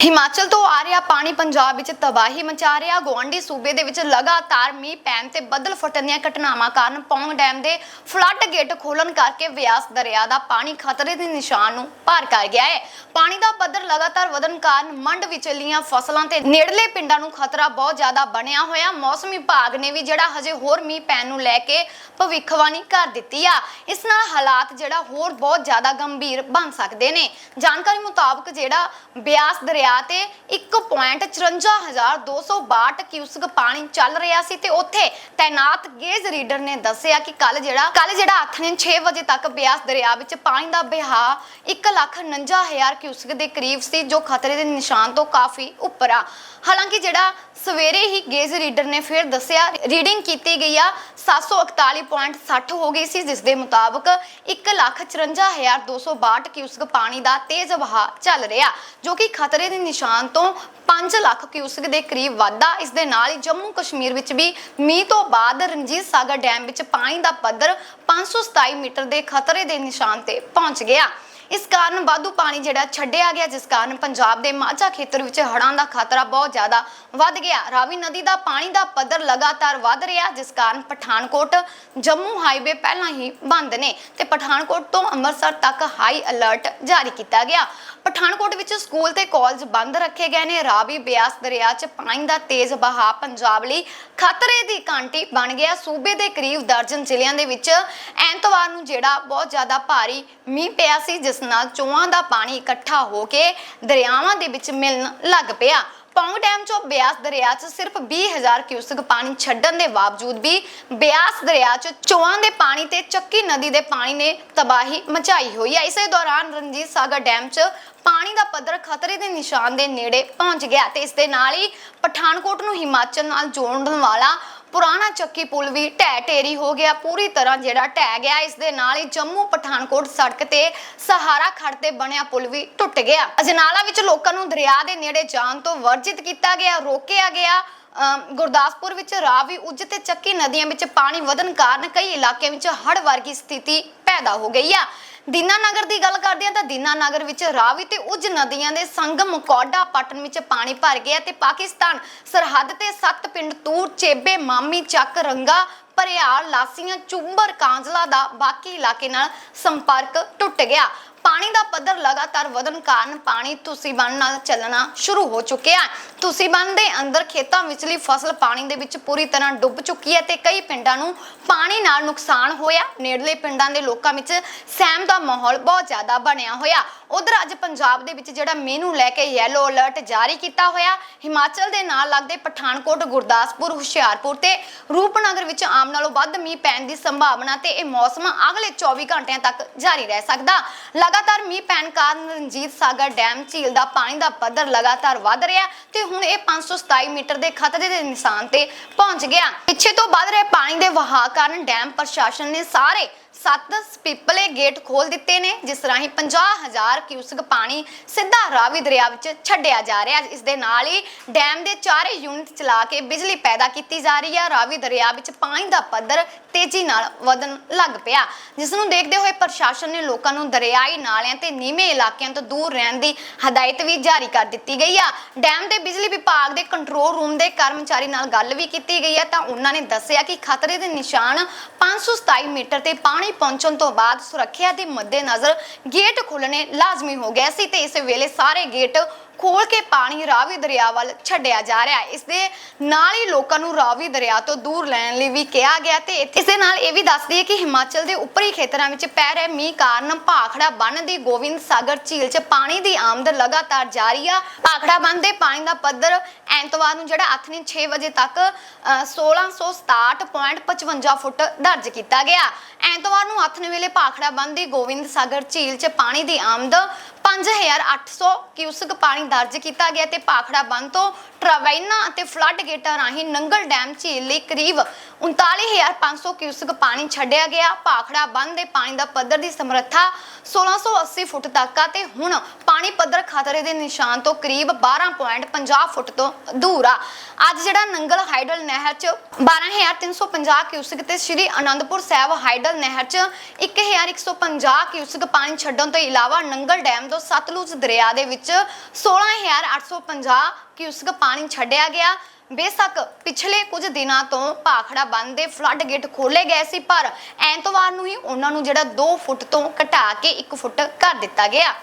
ਹਿਮਾਚਲ ਤੋਂ ਆ ਰਿਹਾ ਪਾਣੀ ਪੰਜਾਬ ਵਿੱਚ ਤਬਾਹੀ ਮਚਾ ਰਿਹਾ। ਗਵਾਂਢੀ ਸੂਬੇ ਦੇ ਵਿੱਚ ਲਗਾਤਾਰ ਮੀਂਹ ਪੈਣ ਤੇ ਬੱਦਲ ਫਟਣ ਦੀਆਂ ਘਟਨਾਵਾਂ ਕਾਰਨ ਪੌਂਗ ਡੈਮ ਦੇ ਫਲੱਡ ਗੇਟ ਖੋਲਣ ਕਰਕੇ ਵਿਆਸ ਦਰਿਆ ਦਾ ਪਾਣੀ ਖਤਰੇ ਦੇ ਨਿਸ਼ਾਨ ਨੂੰ ਪਾਰ ਕਰ ਗਿਆ ਹੈ। ਪਾਣੀ ਦਾ ਪੱਧਰ ਲਗਾਤਾਰ ਵਧਣ ਕਾਰਨ ਮੰਡ ਵਿਚਲੀਆਂ ਫਸਲਾਂ ਤੇ ਨੇੜਲੇ ਪਿੰਡਾਂ ਨੂੰ ਖਤਰਾ ਬਹੁਤ ਜ਼ਿਆਦਾ ਬਣਿਆ ਹੋਇਆ। ਮੌਸਮ ਵਿਭਾਗ ਨੇ ਵੀ ਜਿਹੜਾ ਹਜੇ ਹੋਰ ਮੀਂਹ ਪੈਣ ਨੂੰ ਲੈ ਕੇ ਭਵਿੱਖਬਾਣੀ ਕਰ ਦਿੱਤੀ ਆ। ਇਸ ਨਾਲ ਹਾਲਾਤ ਜਿਹੜਾ ਹੋਰ ਬਹੁਤ ਜ਼ਿਆਦਾ ਗੰਭੀਰ ਬਣ ਸਕਦੇ ਨੇ। ਜਾਣਕਾਰੀ ਮੁਤਾਬਕ ਜਿਹੜਾ ਬਿਆਸ ਦਰਿਆ ਤੇ 1.54262 ਕਿਊਸਕ ਪਾਣੀ ਚੱਲ ਰਿਹਾ ਸੀ ਤੇ ਉੱਥੇ ਤੈਨਾਤ ਗੇਜ ਰੀਡਰ ਨੇ ਦੱਸਿਆ ਕਿ ਕੱਲ ਜਿਹੜਾ ਕੱਲ ਜਿਹੜਾ ਆਥਣੇ 6 ਵਜੇ ਤੱਕ ਬਿਆਸ ਦਰਿਆ ਵਿੱਚ ਪਾਣੀ ਦਾ ਬਹਾਅ 1,49,000 ਕਿਊਸਕ ਦੇ ਕਰੀਬ ਸੀ ਜੋ ਖਤਰੇ ਦੇ ਨਿਸ਼ਾਨ ਤੋਂ ਕਾਫੀ ਉੱਪਰ ਆ। ਹਾਲਾਂਕਿ ਜਿਹੜਾ ਸਵੇਰੇ ਹੀ ਗੇਜ ਰੀਡਰ ਨੇ ਫਿਰ ਦੱਸਿਆ ਰੀਡਿੰਗ ਕੀਤੀ ਗਈ ਆ 741.60 ਹੋ ਗਈ ਸੀ ਜਿਸ ਦੇ ਮੁਤਾਬਕ 1,54,262 ਕਿਊਸਕ ਪਾਣੀ ਦਾ ਤੇਜ਼ ਵਹਾਅ ਚੱਲ ਰਿਹਾ ਜੋ ਕਿ ਖਤਰੇ ਦੇ ਨਿਸ਼ਾਨ ਤੋਂ 5 ਲੱਖ ਕਿਊਸਕ ਦੇ ਕਰੀਬ ਵਾਧਾ, ਇਸ ਦੇ ਨਾਲ ਹੀ ਜੰਮੂ ਕਸ਼ਮੀਰ ਵਿੱਚ ਵੀ ਮੀਂਹ ਤੋਂ ਬਾਅਦ ਰਣਜੀਤ ਸਾਗਰ ਡੈਮ ਵਿੱਚ ਪਾਣੀ ਦਾ ਪੱਧਰ 527 ਮੀਟਰ ਦੇ ਖਤਰੇ ਦੇ ਨਿਸ਼ਾਨ ਤੇ ਪਹੁੰਚ ਗਿਆ। ਇਸ ਕਾਰਨ ਵਾਧੂ ਪਾਣੀ ਜਿਹੜਾ ਛੱਡਿਆ ਗਿਆ, ਜਿਸ ਕਾਰਨ ਪੰਜਾਬ ਦੇ ਮਾਝਾ ਖੇਤਰ ਵਿੱਚ ਹੜ੍ਹਾਂ ਦਾ ਖਤਰਾ ਬਹੁਤ ਜ਼ਿਆਦਾ ਵੱਧ ਗਿਆ। ਰਾਵੀ ਨਦੀ ਦਾ ਪਾਣੀ ਦਾ ਪੱਧਰ ਲਗਾਤਾਰ ਵੱਧ ਰਿਹਾ, ਜਿਸ ਕਾਰਨ ਪਠਾਨਕੋਟ, ਜੰਮੂ ਹਾਈਵੇ ਪਹਿਲਾਂ ਹੀ ਬੰਦ ਨੇ ਤੇ ਪਠਾਨਕੋਟ ਤੋਂ ਅੰਮ੍ਰਿਤਸਰ ਤੱਕ ਹਾਈ ਅਲਰਟ ਜਾਰੀ ਕੀਤਾ ਗਿਆ। ਪਠਾਨਕੋਟ ਵਿੱਚ ਸਕੂਲ ਤੇ ਕਾਲਜ ਬੰਦ ਰੱਖੇ ਗਏ ਨੇ। ਰਾਵੀ ਬਿਆਸ ਦਰਿਆ 'ਚ ਪਾਣੀ ਦਾ ਤੇਜ਼ ਵਹਾਅ ਪੰਜਾਬ ਲਈ ਖਤਰੇ ਦੀ ਘੰਟੀ ਬਣ ਗਿਆ। ਸੂਬੇ ਦੇ ਕਰੀਬ ਦਰਜਨ ਜ਼ਿਲ੍ਹਿਆਂ ਦੇ ਵਿੱਚ ਐਤਵਾਰ ਨੂੰ ਜਿਹੜਾ ਬਹੁਤ ਜ਼ਿਆਦਾ ਭਾਰੀ ਮੀਂਹ ਪਿਆ ਸੀ, ਜਿਸ ਨਾਲ ਚੋਆਂ ਦਾ ਪਾਣੀ ਇਕੱਠਾ ਹੋ ਕੇ ਦਰਿਆਵਾਂ ਦੇ ਵਿੱਚ ਮਿਲਣ ਲੱਗ ਪਿਆ। ਪੌਂਗ ਡੈਮ ਚੋਂ ਬਿਆਸ ਦਰਿਆ 'ਚ ਸਿਰਫ 20000 ਕਿਊਸਕ ਪਾਣੀ ਛੱਡਣ ਦੇ ਬਾਵਜੂਦ ਵੀ ਬਿਆਸ ਦਰਿਆ 'ਚ ਚੋਆਂ ਦੇ ਪਾਣੀ ਤੇ ਚੱਕੀ ਨਦੀ ਦੇ ਪਾਣੀ ਨੇ ਤਬਾਹੀ ਮਚਾਈ ਹੋਈ ਹੈ। ਇਸੇ ਦੌਰਾਨ ਰਣਜੀਤ ਸਾਗਰ ਡੈਮ 'ਚ ਪਾਣੀ ਦਾ ਪੱਧਰ ਖਤਰੇ ਦੇ ਨਿਸ਼ਾਨ ਦੇ ਨੇੜੇ ਪਹੁੰਚ ਗਿਆ ਤੇ ਇਸ ਦੇ ਨਾਲ ਹੀ ਪਠਾਨਕੋਟ ਨੂੰ ਹਿਮਾਚਲ ਨਾਲ ਜੋੜਨ ਵਾਲਾ ਪੁਰਾਣਾ ਚੱਕੀ ਪੁਲ ਵੀ ਢਹਿ ਢੇਰੀ ਹੋ ਗਿਆ। ਪੂਰੀ ਤਰ੍ਹਾਂ ਜਿਹੜਾ ਢਹਿ ਗਿਆ, ਇਸ ਦੇ ਨਾਲ ਹੀ ਜੰਮੂ ਪਠਾਨਕੋਟ ਸੜਕ ਤੇ ਸਹਾਰਾ ਖੜ ਤੇ ਬਣਿਆ ਪੁਲ ਵੀ ਟੁੱਟ ਗਿਆ। ਅਜਨਾਲਾ ਵਿੱਚ ਲੋਕਾਂ ਨੂੰ ਦਰਿਆ ਦੇ ਨੇੜੇ ਜਾਣ ਤੋਂ ਵਰਜਿਤ ਕੀਤਾ ਗਿਆ, ਰੋਕਿਆ ਗਿਆ। ਅਮ ਗੁਰਦਾਸਪੁਰ ਵਿੱਚ ਰਾਵੀ ਉੱਜ ਤੇ ਚੱਕੀ ਨਦੀਆਂ ਵਿੱਚ ਪਾਣੀ ਵਧਣ ਕਾਰਨ ਕਈ ਇਲਾਕਿਆਂ ਵਿੱਚ ਹੜ੍ਹ ਵਰਗੀ ਸਥਿਤੀ ਪੈਦਾ ਹੋ ਗਈ ਆ। ਦੀਨਾਨਗਰ ਦੀ ਗੱਲ ਕਰਦੇ ਹਾਂ ਤਾਂ ਦੀਨਾਨਗਰ ਵਿੱਚ ਰਾਵੀ ਤੇ ਉਜ ਨਦੀਆਂ ਦੇ ਸੰਗਮ ਕੋਡਾ ਪਟਨ ਵਿੱਚ ਪਾਣੀ ਭਰ ਗਿਆ ਤੇ ਪਾਕਿਸਤਾਨ ਸਰਹੱਦ ਤੇ ਸੱਤ ਪਿੰਡ ਤੂਰ, ਚੇਬੇ, ਮਾਮੀ ਚੱਕ, ਰੰਗਾ, ਭਰਿਆਲ, ਲਾਸੀਆਂ, ਚੁੰਬਰ, ਕਾਂਜਲਾ ਦਾ ਬਾਕੀ ਇਲਾਕੇ ਨਾਲ ਸੰਪਰਕ ਟੁੱਟ ਗਿਆ। ਪਾਣੀ ਦਾ ਪੱਧਰ ਲਗਾਤਾਰ ਵਧਣ ਕਾਰਨ ਪਾਣੀ ਤੁਸੀਂ ਬੰਨ ਨਾਲ ਚੱਲਣਾ ਸ਼ੁਰੂ ਹੋ ਚੁੱਕਿਆ ਹੈ। ਤੁਸੀਂ ਬੰਨ ਦੇ ਅੰਦਰ ਖੇਤਾਂ ਵਿਚਲੀ ਫਸਲ ਪਾਣੀ ਦੇ ਵਿੱਚ ਪੂਰੀ ਤਰ੍ਹਾਂ ਡੁੱਬ ਚੁੱਕੀ ਹੈ ਤੇ ਕਈ ਪਿੰਡਾਂ ਨੂੰ ਪਾਣੀ ਨਾਲ ਨੁਕਸਾਨ ਹੋਇਆ। ਨੇੜਲੇ ਪਿੰਡਾਂ ਦੇ ਲੋਕਾਂ ਵਿੱਚ ਸਹਿਮ ਦਾ ਮਾਹੌਲ ਬਹੁਤ ਜ਼ਿਆਦਾ ਬਣਿਆ ਹੋਇਆ। ਉਧਰ ਅੱਜ ਪੰਜਾਬ ਦੇ ਵਿੱਚ ਜਿਹੜਾ ਮੀਂਹ ਨੂੰ ਲੈ ਕੇ ਯੈਲੋ ਅਲਰਟ ਜਾਰੀ ਕੀਤਾ ਹੋਇਆ। ਹਿਮਾਚਲ ਦੇ ਨਾਲ ਲੱਗਦੇ ਪਠਾਨਕੋਟ, ਗੁਰਦਾਸਪੁਰ, ਹੁਸ਼ਿਆਰਪੁਰ ਤੇ ਰੂਪਨਗਰ ਵਿੱਚ ਆਮ ਨਾਲੋਂ ਵੱਧ ਮੀਂਹ ਪੈਣ ਦੀ ਸੰਭਾਵਨਾ ਤੇ ਇਹ ਮੌਸਮ ਅਗਲੇ 24 ਘੰਟਿਆਂ ਤੱਕ ਜਾਰੀ ਰਹਿ ਸਕਦਾ। ਲਗਾ ਲਗਾਤਾਰ ਮੀਂਹ ਪੈਣ ਕਾਰਨ ਰਣਜੀਤ ਸਾਗਰ ਡੈਮ ਝੀਲ ਦਾ ਪਾਣੀ ਦਾ ਪੱਧਰ ਲਗਾਤਾਰ ਵੱਧ ਰਿਹਾ ਤੇ ਹੁਣ ਇਹ 527 ਮੀਟਰ ਦੇ ਖਤਰੇ ਦੇ ਨਿਸ਼ਾਨ ਤੇ ਪਹੁੰਚ ਗਿਆ। ਪਿੱਛੇ ਤੋਂ ਵੱਧ ਰਹੇ ਪਾਣੀ ਦੇ ਵਹਾਅ ਕਾਰਨ ਡੈਮ ਪ੍ਰਸ਼ਾਸਨ ਨੇ ਸਾਰੇ ਸੱਤ ਸਪੀਪਲੇ ਗੇਟ ਖੋਲ ਦਿੱਤੇ ਨੇ, ਜਿਸ ਰਾਹੀਂ 50000 ਕਿਊਸਕ ਪਾਣੀ ਸਿੱਧਾ ਰਾਵੀ ਦਰਿਆ ਵਿੱਚ ਛੱਡਿਆ ਜਾ ਰਿਹਾ ਇਸ ਦੇ ਨਾਲ ਹੀ ਡੈਮ ਦੇ ਚਾਰੇ ਯੂਨਿਟ ਚਲਾ ਕੇ ਬਿਜਲੀ ਪੈਦਾ ਕੀਤੀ ਜਾ ਰਹੀ ਹੈ। ਰਾਵੀ ਦਰਿਆ ਵਿੱਚ ਪਾਣੀ ਦਾ ਪੱਧਰ ਤੇਜ਼ੀ ਨਾਲ ਵਧਣ ਲੱਗ ਪਿਆ। ਜਿਸ ਨੂੰ ਦੇਖਦੇ ਹੋਏ ਪ੍ਰਸ਼ਾਸਨ ਨੇ ਲੋਕਾਂ ਨੂੰ ਦਰਿਆਈ ਨਾਲਿਆਂ ਤੇ ਨੀਵੇਂ ਇਲਾਕਿਆਂ ਤੋਂ ਦੂਰ ਰਹਿਣ ਦੀ ਹਦਾਇਤ ਵੀ ਜਾਰੀ ਕਰ ਦਿੱਤੀ ਗਈ ਆ। ਡੈਮ ਦੇ ਬਿਜਲੀ ਵਿਭਾਗ ਦੇ ਕੰਟਰੋਲ ਰੂਮ ਦੇ ਕਰਮਚਾਰੀ ਨਾਲ ਗੱਲ ਵੀ ਕੀਤੀ ਗਈ ਹੈ। ਤਾਂ ਉਹਨਾਂ ਨੇ ਦੱਸਿਆ ਕਿ ਖਤਰੇ ਦੇ ਨਿਸ਼ਾਨ 527 ਮੀਟਰ ਤੇ ਪਾਣੀ ਪਹੁੰਚਣ ਤੋਂ ਬਾਅਦ ਸੁਰੱਖਿਆ ਦੇ ਮੱਦੇਨਜ਼ਰ ਗੇਟ ਖੋਲਣੇ ਲਾਜ਼ਮੀ ਹੋ ਗਏ ਸੀ ਤੇ ਇਸ ਵੇਲੇ ਸਾਰੇ ਗੇਟ ਖੋਲ ਕੇ ਪਾਣੀ ਰਾਵੀ ਦਰਿਆ ਵੱਲ ਛੱਡਿਆ ਜਾ ਰਿਹਾ ਹੈ। ਇਸ ਦੇ ਨਾਲ ਹੀ ਲੋਕਾਂ ਨੂੰ ਰਾਵੀ ਦਰਿਆ ਤੋਂ ਦੂਰ ਲੈਣ ਲਈ ਵੀ ਕਿਹਾ ਗਿਆ ਤੇ ਇਸ ਦੇ ਨਾਲ ਇਹ ਵੀ ਦੱਸ ਦਈਏ ਕਿ ਹਿਮਾਚਲ ਦੇ ਉੱਪਰੀ ਖੇਤਰਾਂ ਵਿੱਚ ਪੈ ਰਹੇ ਮੀਂਹ ਕਾਰਨ ਭਾਖੜਾ ਬੰਨ ਦੀ ਗੋਬਿੰਦ ਸਾਗਰ ਝੀਲ 'ਚ ਪਾਣੀ ਦੀ ਆਮਦ ਲਗਾਤਾਰ ਜਾਰੀ ਆ। ਭਾਖੜਾ ਬੰਨ ਦੇ ਪਾਣੀ ਦਾ ਪੱਧਰ ਐਤਵਾਰ ਨੂੰ ਜਿਹੜਾ ਆਥਣੀ 6 ਵਜੇ ਤੱਕ ਅ, 1667.55 ਫੁੱਟ ਦਰਜ ਕੀਤਾ ਗਿਆ। ਐਤਵਾਰ ਨੂੰ ਆਥਣੇ ਵੇਲੇ ਭਾਖੜਾ ਬੰਨ ਦੀ ਗੋਬਿੰਦ ਸਾਗਰ ਝੀਲ 'ਚ ਪਾਣੀ ਦੀ ਆਮਦ 5800 ਕਿਊਸਕ ਪਾਣੀ ਦਰਜ ਕੀਤਾ ਗਿਆ ਤੇ ਭਾਖੜਾ ਬੰਦ ਤੋਂ ਟਰਾਵੈਨਾ ਅਤੇ ਫਲੱਡ ਗੇਟਾਂ ਰਾਹੀਂ ਨੰਗਲ ਡੈਮ ਝੀਲ ਲਈ ਕਰੀਬ 39500 ਕਿਊਸਕ ਪਾਣੀ ਛੱਡਿਆ ਗਿਆ। ਭਾਖੜਾ ਬੰਨ ਦੇ ਪਾਣੀ ਦਾ ਪੱਧਰ ਦੀ ਸਮਰੱਥਾ 1680 ਫੁੱਟ ਤੱਕ ਆ ਤੇ ਹੁਣ ਪਾਣੀ ਪੱਧਰ ਖਤਰੇ ਦੇ ਨਿਸ਼ਾਨ ਤੋਂ ਕਰੀਬ 12.50 ਫੁੱਟ ਤੋਂ ਦੂਰ ਆ। ਅੱਜ ਜਿਹੜਾ ਨੰਗਲ ਹਾਈਡਲ ਨਹਿਰ 'ਚ 12350 ਕਿਊਸਕ ਤੇ ਸ਼੍ਰੀ ਅਨੰਦਪੁਰ ਸਾਹਿਬ ਹਾਈਡਲ ਨਹਿਰ 'ਚ 1150 ਕਿਊਸਕ ਪਾਣੀ ਛੱਡਣ ਤੋਂ ਇਲਾਵਾ ਨੰਗਲ ਡੈਮ ਤੋਂ ਸਤਲੁਜ ਦਰਿਆ ਦੇ ਵਿੱਚ 16850 ਕਿਊਸਕ ਪਾਣੀ ਛੱਡਿਆ ਗਿਆ। ਬੇਸ਼ੱਕ ਪਿਛਲੇ ਕੁਝ ਦਿਨਾਂ ਤੋਂ ਭਾਖੜਾ ਬੰਦ ਦੇ ਫਲੱਡ ਗੇਟ ਖੋਲੇ ਗਏ ਸੀ, ਪਰ ਐਤਵਾਰ ਨੂੰ ਹੀ ਉਹਨਾਂ ਨੂੰ ਜਿਹੜਾ 2 ਫੁੱਟ ਤੋਂ ਘਟਾ ਕੇ 1 ਫੁੱਟ ਕਰ ਦਿੱਤਾ ਗਿਆ।